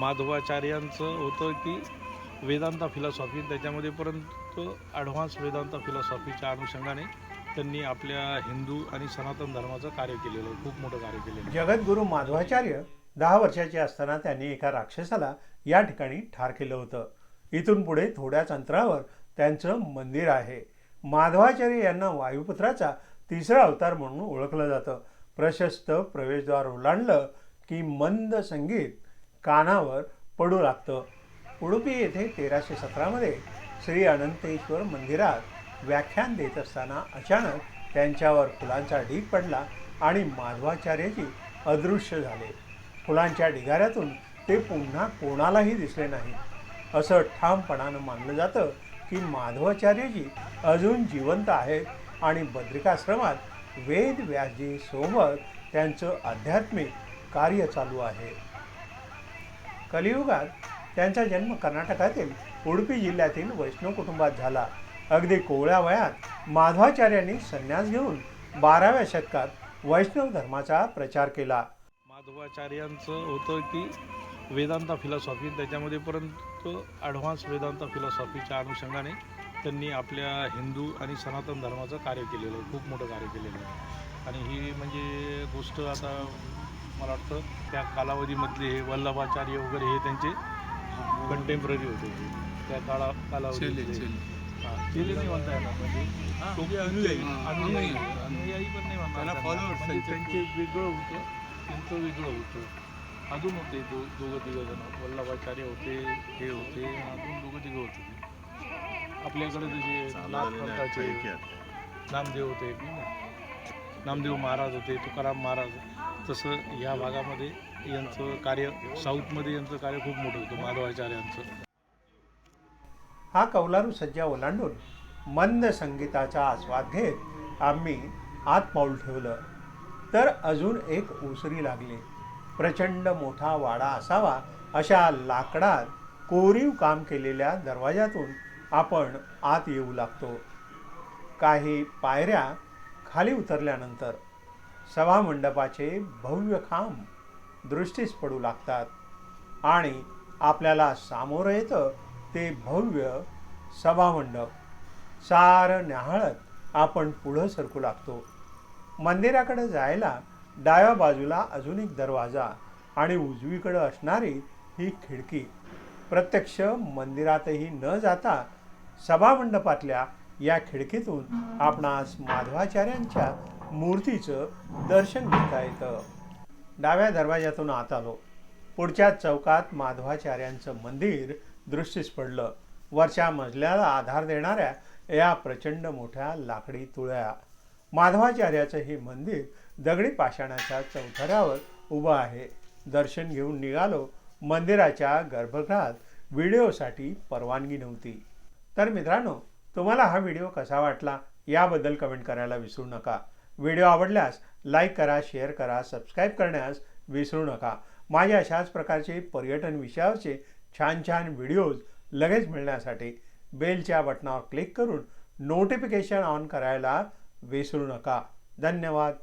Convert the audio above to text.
माधवाचार्यांचं होतं की वेदांता फिलॉसॉफी त्याच्यामध्ये परंतु ॲडव्हान्स वेदांता फिलॉसॉफीच्या अनुषंगाने त्यांनी आपल्या हिंदू आणि सनातन धर्माचं कार्य केलेलं आहे. खूप मोठं कार्य केलेलं आहे. जगद्गुरू माधवाचार्य दहा वर्षाचे असताना त्यांनी एका राक्षसाला या ठिकाणी ठार केलं होतं. इथून पुढे थोड्याच अंतरावर त्यांचं मंदिर आहे. माधवाचार्य यांना वायुपुत्राचा तिसरा अवतार म्हणून ओळखलं जातं. प्रशस्त प्रवेशद्वार ओलांडलं की मंद संगीत कानावर पडू लागतं. उडुपी येथे तेराशे सतरामध्ये श्री अनंतेश्वर मंदिरात व्याख्यान देत असताना अचानक त्यांच्यावर फुलांचा ढीग पडला आणि माधवाचार्यजी अदृश्य झाले. फुलांच्या ढिगाऱ्यातून ते पुन्हा कोणालाही दिसले नाही. असं ठामपणानं मानलं जातं की माधवाचार्यजी अजून जिवंत आहेत आणि बद्रिकाश्रमात वेद व्यासजीसोबत त्यांचं आध्यात्मिक कार्य चालू आहे. कलियुगात त्यांचा जन्म कर्नाटकातील उडुपी जिल्ह्यातील वैष्णव कुटुंबात झाला. अगदी कोवळ्या वयात माधवाचार्यांनी संन्यास घेऊन बाराव्या शतकात वैष्णव धर्माचा प्रचार केला. माधवाचार्यांचं होतं की वेदांता फिलॉसॉफी त्याच्यामध्ये परंतु ॲडव्हान्स वेदांता फिलॉसॉफीच्या अनुषंगाने त्यांनी आपल्या हिंदू आणि सनातन धर्माचं कार्य केलेलं आहे खूप मोठं कार्य केलेलं आहे. आणि ही म्हणजे गोष्ट आता मला वाटतं त्या कालावधीमधले हे वल्लभाचार्य वगैरे हे त्यांचे कंटेम्पररी होते. त्या काळा नाही म्हणता येणार. म्हणजे टोपी अनुयायी. अनुयायी. अनुयायी. पण नाही म्हणता त्याला येणार. followers म्हणजे त्यांचे. वेगळं होतं. त्यांचं वेगळं होतं. अजून होते दो दोघं तिघं जण. वल्लभाचार्य होते हे होते अजून दोघं तिघं होते. आपल्याकडे जसे नामदेव होते. नामदेव महाराज होते तुकाराम महाराज. तसं या भागामध्ये यांचं कार्य साऊथमध्ये यांचं कार्य खूप मोठं होतं माधवाचार्यांचं. हा कौलारू सज्जा ओलांडून मंद संगीताचा आस्वाद घेत आम्ही आत पाऊल ठेवलं. तर अजून एक उसरी लागली. प्रचंड मोठा वाडा असावा अशा लाकडात कोरीव काम केलेल्या दरवाजातून आपण आत येऊ लागतो. काही पायऱ्या खाली उतरल्यानंतर सभामंडपाचे भव्य खांब दृष्टीस पडू लागतात आणि आपल्याला सामोरं येतं ते भव्य सभामंडप. सारं न्याहाळत आपण पुढं सरकू लागतो. मंदिराकडे जायला डाव्या बाजूला अजून एक दरवाजा आणि उजवीकडं असणारी ही खिडकी. प्रत्यक्ष मंदिरातही न जाता सभामंडपातल्या या खिडकीतून आपणास माधवाचार्यांच्या मूर्तीचं दर्शन घेता येतं. डाव्या दरवाज्यातून आत आलो. पुढच्या चौकात माधवाचार्यांचं मंदिर दृष्टीस पडलं. वरच्या मजल्याला आधार देणाऱ्या या प्रचंड मोठ्या लाकडी तुळ्या. माधवाचार्याचं हे मंदिर दगडी पाषाणाच्या चौथऱ्यावर उभं आहे. दर्शन घेऊन निघालो. मंदिराच्या गर्भगृहात व्हिडिओसाठी परवानगी नव्हती. तर मित्रांनो तुम्हाला हा व्हिडिओ कसा वाटला याबद्दल कमेंट करायला विसरू नका. व्हिडिओ आवडल्यास लाईक करा शेअर करा सबस्क्राईब करण्यास विसरू नका. माझ्या अशाच प्रकारचे पर्यटन विषयावरचे छान छान व्हिडिओज लगेच मिळण्यासाठी बेलच्या बटनावर क्लिक करून नोटिफिकेशन ऑन करायला विसरू नका. धन्यवाद.